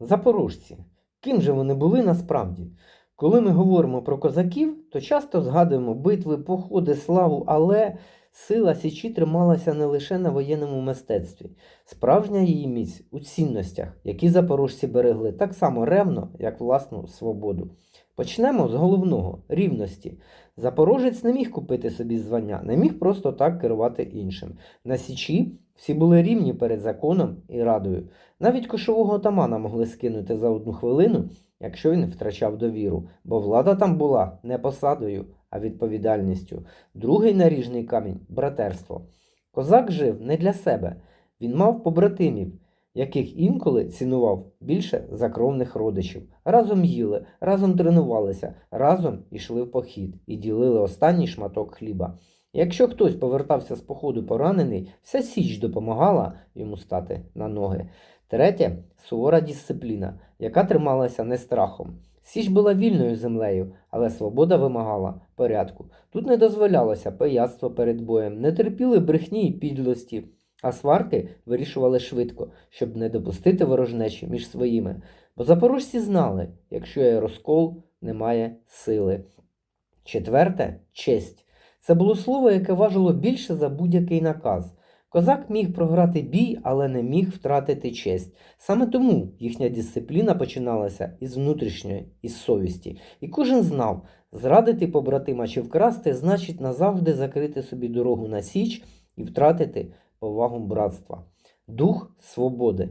Запорожці. Ким же вони були насправді? Коли ми говоримо про козаків, то часто згадуємо битви, походи, славу, але сила Січі трималася не лише на воєнному мистецтві. Справжня її міць у цінностях, які запорожці берегли так само ревно, як власну свободу. Почнемо з головного рівності. Запорожець не міг купити собі звання, не міг просто так керувати іншим. На Січі всі були рівні перед законом і радою. Навіть кошового отамана могли скинути за одну хвилину, якщо він втрачав довіру, бо влада там була не посадою, а відповідальністю. Другий наріжний камінь братерство. Козак жив не для себе, він мав побратимів, яких інколи цінував більше за кровних родичів. Разом їли, разом тренувалися, разом йшли в похід і ділили останній шматок хліба. Якщо хтось повертався з походу поранений, вся січ допомагала йому стати на ноги. Третє сувора дисципліна, яка трималася не страхом. Січ була вільною землею, але свобода вимагала порядку. Тут не дозволялося пияцтво перед боєм, не терпіли брехні і підлості, а сварки вирішували швидко, щоб не допустити ворожнечі між своїми. Бо запорожці знали, якщо є розкол, немає сили. Четверте честь. Це було слово, яке важило більше за будь-який наказ. Козак міг програти бій, але не міг втратити честь. Саме тому їхня дисципліна починалася із внутрішньої, із совісті. І кожен знав, зрадити побратима чи вкрасти значить назавжди закрити собі дорогу на січ і втратити повагу братства. Дух свободи.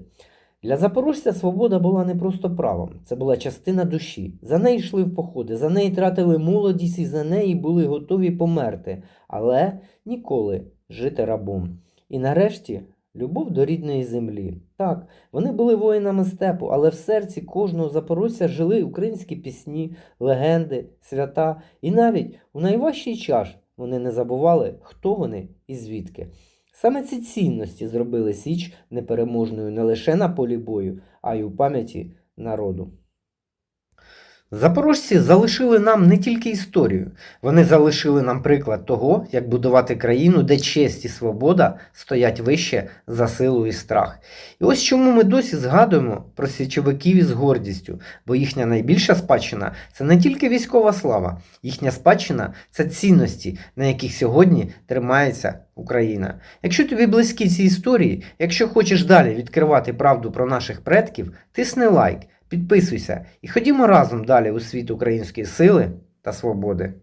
Для запорожця свобода була не просто правом, це була частина душі. За неї йшли в походи, за неї тратили молодість і за неї були готові померти, але ніколи жити рабом. І нарешті любов до рідної землі. Так, вони були воїнами степу, але в серці кожного запорожця жили українські пісні, легенди, свята, і навіть у найважчий час вони не забували, хто вони і звідки. Саме ці цінності зробили Січ непереможною не лише на полі бою, а й у пам'яті народу. Запорожці залишили нам не тільки історію, вони залишили нам приклад того, як будувати країну, де честь і свобода стоять вище за силу і страх. І ось чому ми досі згадуємо про січовиків із гордістю, бо їхня найбільша спадщина це не тільки військова слава, їхня спадщина це цінності, на яких сьогодні тримається Україна. Якщо тобі близькі ці історії, якщо хочеш далі відкривати правду про наших предків, тисни лайк. Підписуйся і ходімо разом далі у світ української сили та свободи.